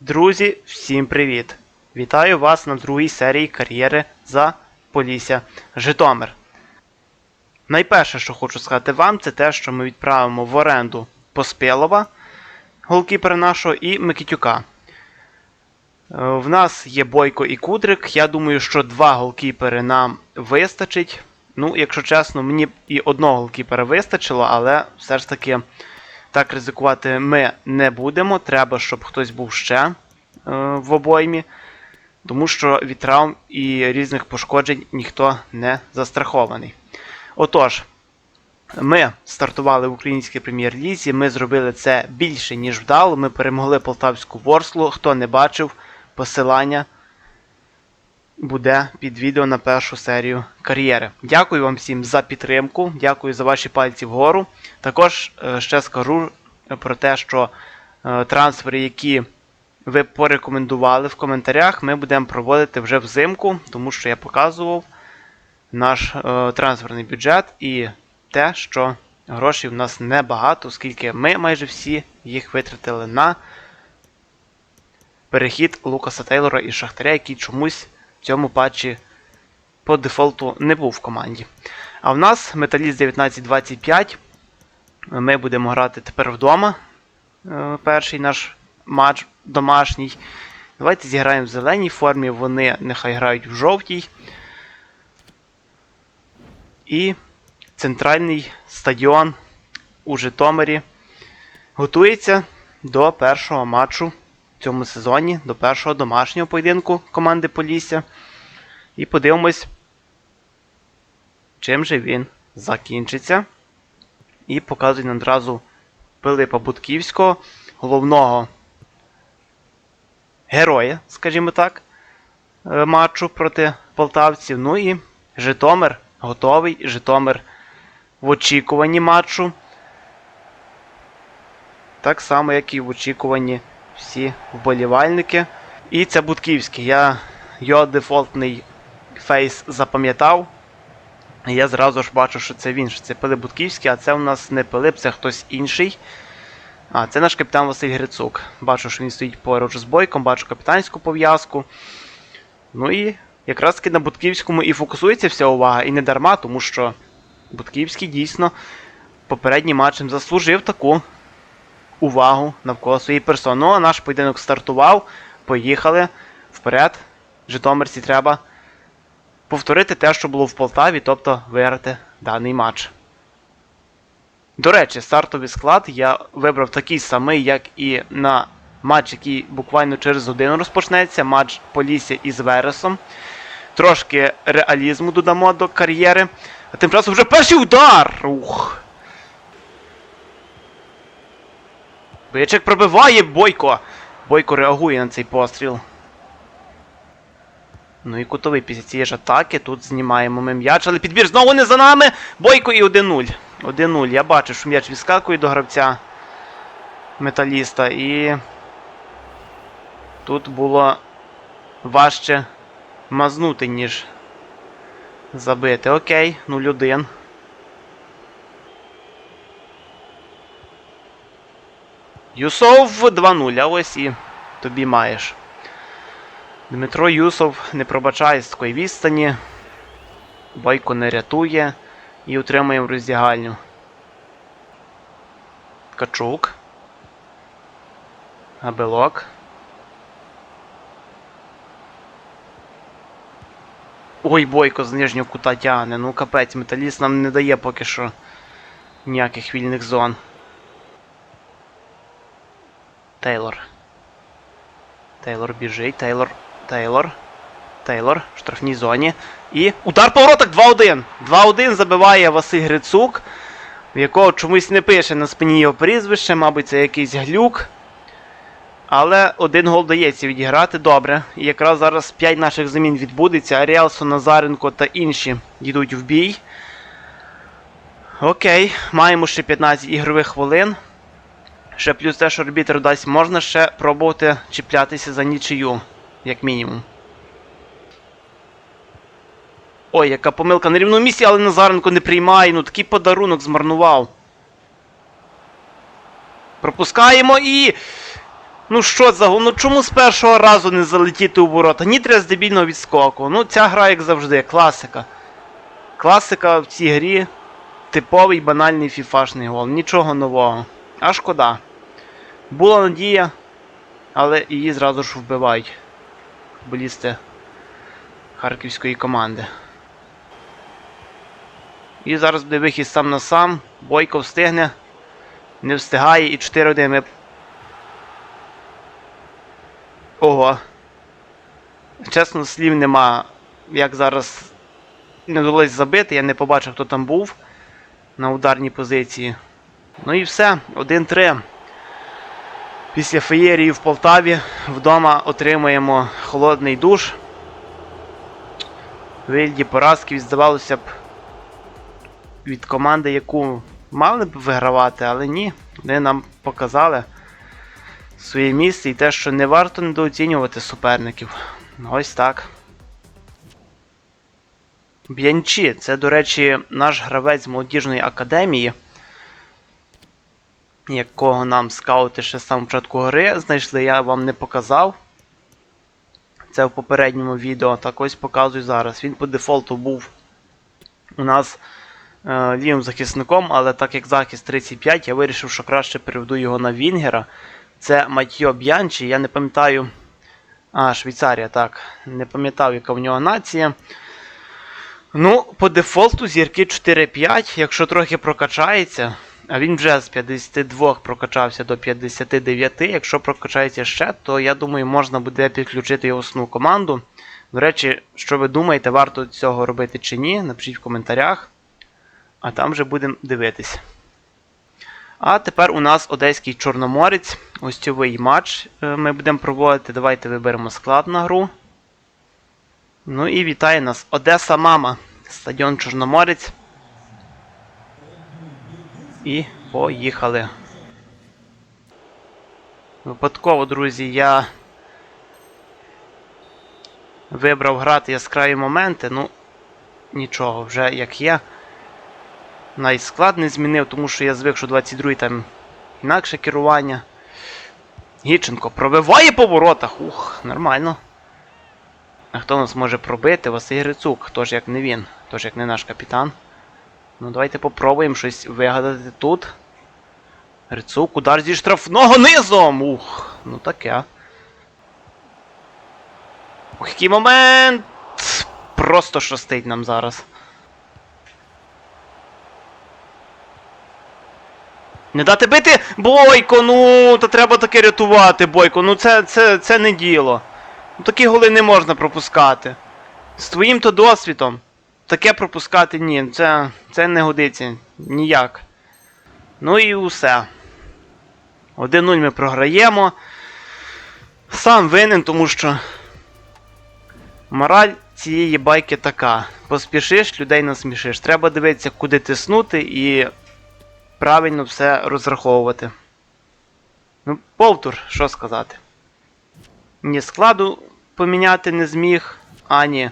Друзі, всім привіт! Вітаю вас на другій серії кар'єри за Полісся Житомир. Найперше, що хочу сказати вам, це те, що ми відправимо в оренду Поспілова, голкіпера нашого, і Микитюка. Е, В нас є Бойко і Кудрик. Я думаю, що два голкіпери нам вистачить. Ну, якщо чесно, мені і одного голкіпера вистачило, але все ж таки так ризикувати ми не будемо. Треба, щоб хтось був ще е, в обоймі, тому що від травм і різних пошкоджень ніхто не застрахований. Отож, ми стартували в українській прем'єр-лізі. Ми зробили це більше, ніж вдало. Ми перемогли полтавську ворслу. Хто не бачив, посилання буде під відео на першу серію кар'єри. Дякую вам всім за підтримку, дякую за ваші пальці вгору. Також е, ще скажу про те, що е, трансфери, які ви порекомендували в коментарях, ми будемо проводити вже взимку, тому що я показував наш е, трансферний бюджет і те, що грошей в нас небагато, оскільки ми майже всі їх витратили на перехід Лукаса Тейлора із Шахтаря, який чомусь цьому патчі по дефолту не був в команді. А в нас Металіст 1925. Ми будемо грати тепер вдома. Е, Перший наш матч домашній. Давайте зіграємо в зеленій формі, вони нехай грають в жовтій. І центральний стадіон у Житомирі готується до першого матчу цьому сезоні, до першого домашнього поєдинку команди Полісся. І подивимось, чим же він закінчиться. І показує нам одразу Пилипа Будківського, головного героя, скажімо так, е, матчу проти полтавців. Ну і Житомир готовий. Житомир в очікуванні матчу. Так само, як і в очікуванні всі вболівальники. І це Будківський. Я його дефолтний фейс запам'ятав. Я зразу ж бачу, що це він, що це Пилип Будківський, а це у нас не Пилип, це хтось інший. А, це наш капітан Василь Грицук. Бачу, що він стоїть поруч з бойком, бачу капітанську пов'язку. Ну і якраз таки на Будківському і фокусується вся увага, і не дарма, тому що Будківський дійсно попереднім матчем заслужив таку увагу навколо своєї персони. Ну, а наш поєдинок стартував. Поїхали вперед. Житомирці треба повторити те, що було в Полтаві, тобто виграти даний матч. До речі, стартовий склад я вибрав такий самий, як і на матч, який буквально через годину розпочнеться. Матч Полісся із Вересом. Трошки реалізму додамо до кар'єри. А тим часом вже перший удар! Ух! Бичик пробиває Бойко! Бойко реагує на цей постріл. Ну і кутовий після цієї ж атаки. Тут знімаємо ми м'яч, але підбір знову не за нами. Бойко і 1-0. 1-0. Я бачу, що м'яч відскакує до гравця металіста. І тут було важче мазнути, ніж забити. Окей, 0-1. Юсов 2-0, а ось і тобі маєш. Дмитро Юсов не пробачає з такої відстані. Бойко не рятує і утримує в роздягальню. Ткачук. Габелок. Ой, бойко з нижнього кута тягне. Ну капець, металіст нам не дає поки що ніяких вільних зон. Тейлор. Тейлор біжить, Тейлор. Тейлор. Тейлор в штрафній зоні. І удар по воротах 2-1. 2-1 забиває Василь Грицук, в якого чомусь не пише на спині його прізвище, мабуть, це якийсь глюк. Але один гол дається відіграти добре. І якраз зараз 5 наших замін відбудеться. Аріалсон, Назаренко та інші йдуть в бій. Окей, маємо ще 15 ігрових хвилин. Ще плюс те, що арбітер дасть, можна ще пробувати чіплятися за нічию, як мінімум. Ой, яка помилка на рівному місці, але Назаренко не приймає. Ну такий подарунок змарнував. Пропускаємо і. Ну що за? Ну чому з першого разу не залетіти у ворота? Ні треба з дебільного відскоку. Ну ця гра, як завжди, класика. Класика в цій грі. Типовий банальний фіфашний гол. Нічого нового. А шкода. Була надія, але її зразу ж вбивають. Футболісти харківської команди. І зараз буде вихід сам на сам. Бойко встигне. Не встигає і 4-1 ми. Ого. Чесно, слів нема. Як зараз не вдалося забити, я не побачив, хто там був на ударній позиції. Ну і все, 1-3. Після феєрії в Полтаві вдома отримуємо холодний душ. Вильді поразки, здавалося б, від команди, яку мали б вигравати, але ні. Вони нам показали своє місце і те, що не варто недооцінювати суперників. Ось так. Б'янчі, це, до речі, наш гравець молодіжної академії, якого нам скаути ще з самого початку гри знайшли, я вам не показав. Це в попередньому відео. Так ось показую зараз. Він по дефолту був у нас е, лівим захисником, але так як захист 35, я вирішив, що краще переведу його на Вінгера. Це Матьо Б'янчі, я не пам'ятаю. А, Швейцарія, так. Не пам'ятав, яка в нього нація. Ну, по дефолту зірки 4-5, якщо трохи прокачається, а він вже з 52 прокачався до 59. Якщо прокачається ще, то я думаю, можна буде підключити його основну команду. До речі, що ви думаєте, варто цього робити чи ні, напишіть в коментарях. А там вже будемо дивитись. А тепер у нас Одеський Чорноморець. Гостьовий матч е, ми будемо проводити. Давайте виберемо склад на гру. Ну і вітає нас Одеса Мама. Стадіон Чорноморець. І поїхали. Випадково, друзі, я вибрав грати яскраві моменти. Ну, нічого, вже як є. Навіть склад не змінив, тому що я звик, що 22-й там інакше керування. Гіченко пробиває по воротах. Ух, нормально. А хто нас може пробити? Василь Грицук, хто ж як не він, хто ж як не наш капітан. Ну, давайте попробуємо щось вигадати тут. Грицук, удар зі штрафного низом! Ух, ну таке. Ох, який момент! Просто шостить нам зараз. Не дати бити! Бойко, ну, та треба таке рятувати, Бойко. Ну це, це, це не діло. Ну, такі голи не можна пропускати. З твоїм то досвідом. Таке пропускати ні. Це, це не годиться ніяк. Ну і усе. 1-0 ми програємо. Сам винен, тому що. Мораль цієї байки така. Поспішиш, людей насмішиш. Треба дивитися, куди тиснути і правильно все розраховувати. Ну, Повтор, що сказати. Ні складу поміняти не зміг, ані.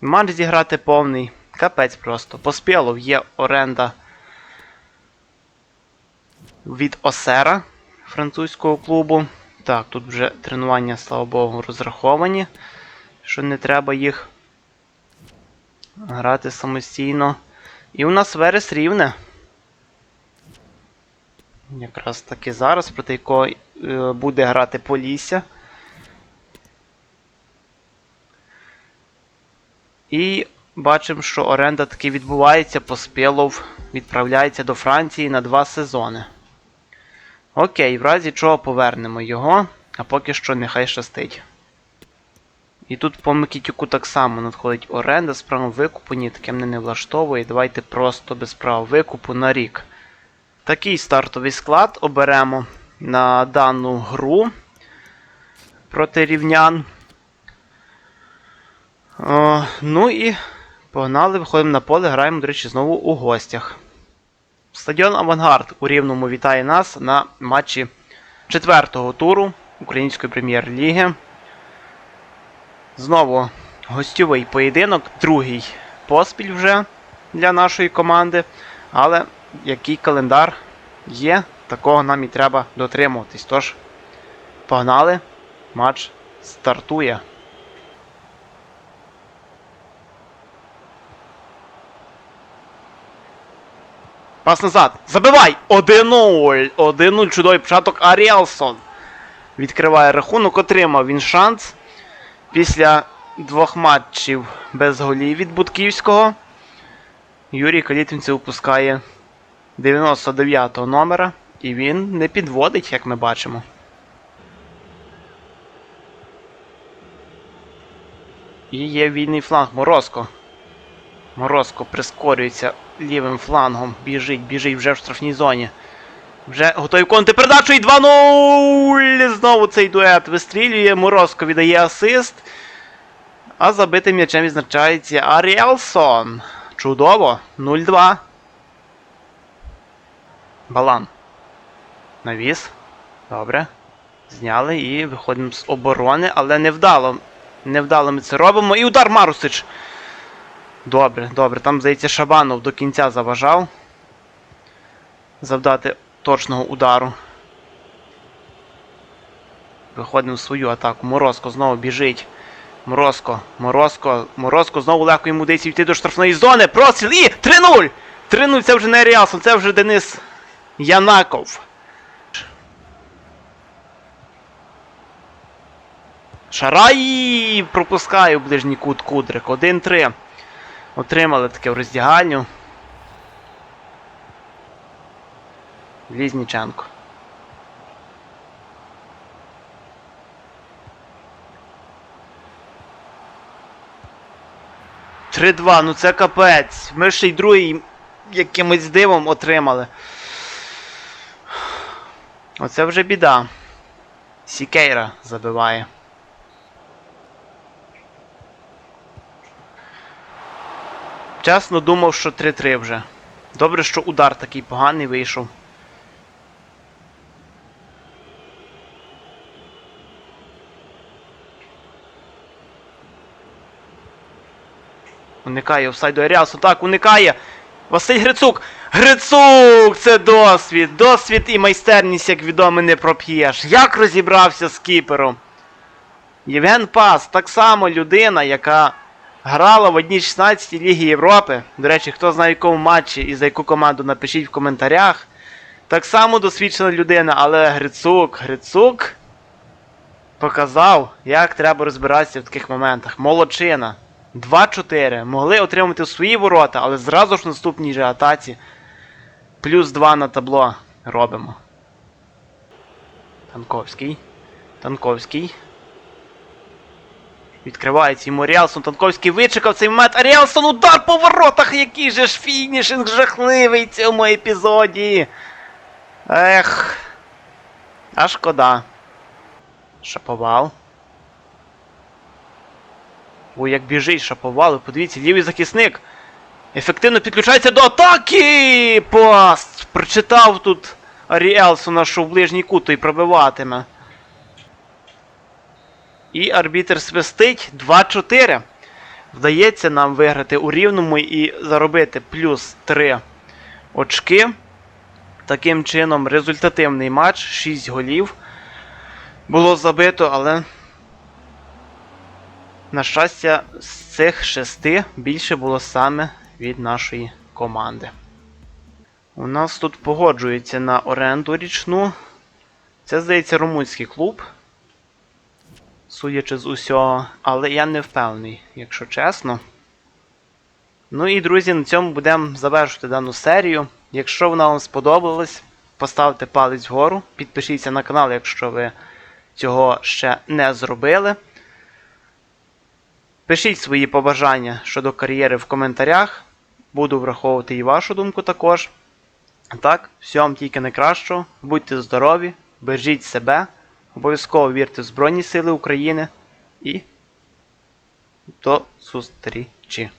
Матч зіграти повний. Капець просто. Поспілов є оренда від Осера французького клубу. Так, тут вже тренування, слава Богу, розраховані. Що не треба їх грати самостійно. І у нас Верес рівне. Якраз таки зараз, проти якого е, буде грати Полісся. І бачимо, що оренда таки відбувається, Поспілов відправляється до Франції на два сезони. Окей, в разі чого повернемо його, а поки що нехай щастить. І тут по Микітюку так само надходить оренда з правом викупу, ні, таке мене не влаштовує. Давайте просто без права викупу на рік. Такий стартовий склад оберемо на дану гру проти рівнян. Ну і погнали, виходимо на поле, граємо, до речі, знову у гостях. Стадіон Авангард у Рівному вітає нас на матчі четвертого туру Української прем'єр-ліги. Знову гостьовий поєдинок, другий поспіль вже для нашої команди. Але який календар є, такого нам і треба дотримуватись. Тож, погнали, матч стартує. Пас назад. Забивай! 1-0. 1-0. Чудовий початок Аріелсон. Відкриває рахунок, отримав він шанс. Після двох матчів без голів від Будківського. Юрій Калітвінцев випускає 99-го номера. І він не підводить, як ми бачимо. І є вільний фланг Морозко. Морозко прискорюється лівим флангом. Біжить, біжить вже в штрафній зоні. Вже готовий конти передачу і 2-0! Знову цей дует вистрілює. Морозко віддає асист. А забитим м'ячем відзначається Аріелсон. Чудово. 0-2. Балан. Навіс. Добре. Зняли і виходимо з оборони, але невдало. Невдало ми це робимо. І удар Марусич. Добре, добре. Там, здається, Шабанов до кінця заважав. Завдати точного удару. Виходимо в свою атаку. Морозко знову біжить. Морозко, Морозко, Морозко знову легко йому десь йти до штрафної зони. Простріл і 3-0! 3-0 це вже не Ріалсон, це вже Денис Янаков. Шарай! Пропускає в ближній кут Кудрик. 1-3. Отримали таке в роздягальню. Лізніченко. Три-два, ну це капець. Ми ще й другий якимось дивом отримали. Оце вже біда. Сікейра забиває. Чесно думав, що 3-3 вже. Добре, що удар такий поганий вийшов. Уникає офсайду Аріасу. Так, уникає. Василь Грицук. Грицук! Це досвід. Досвід і майстерність, як відомо, не проп'єш. Як розібрався з кіпером? Євген Пас, так само людина, яка грала в одній 16 Ліги Європи. До речі, хто знає в якому матчі і за яку команду, напишіть в коментарях. Так само досвідчена людина, але Грицук, Грицук показав, як треба розбиратися в таких моментах. Молодчина. 2-4. Могли отримати свої ворота, але зразу ж в наступній же атаці. Плюс 2 на табло робимо. Танковський. Танковський. Відкривається йому Ріалсон. Танковський вичекав цей момент. А Ріалсон удар по воротах! Який же ж фінішинг жахливий в цьому епізоді. Ех. А шкода. Шаповал. Ой, як біжить, шаповали. Подивіться, лівий захисник. Ефективно підключається до атаки! Пас! Прочитав тут Аріелсона, що в ближній кут той пробиватиме. І арбітер свистить 2-4. Вдається нам виграти у рівному і заробити плюс 3 очки. Таким чином, результативний матч, 6 голів. Було забито, але. На щастя, з цих шести більше було саме від нашої команди. У нас тут погоджується на оренду річну. Це, здається, румунський клуб. Судячи з усього, але я не впевнений, якщо чесно. Ну і, друзі, на цьому будемо завершувати дану серію. Якщо вона вам сподобалась, поставте палець вгору, підпишіться на канал, якщо ви цього ще не зробили. Пишіть свої побажання щодо кар'єри в коментарях. Буду враховувати і вашу думку також. Так, всього вам тільки найкращого. Будьте здорові, бережіть себе, обов'язково вірте в Збройні Сили України і до зустрічі!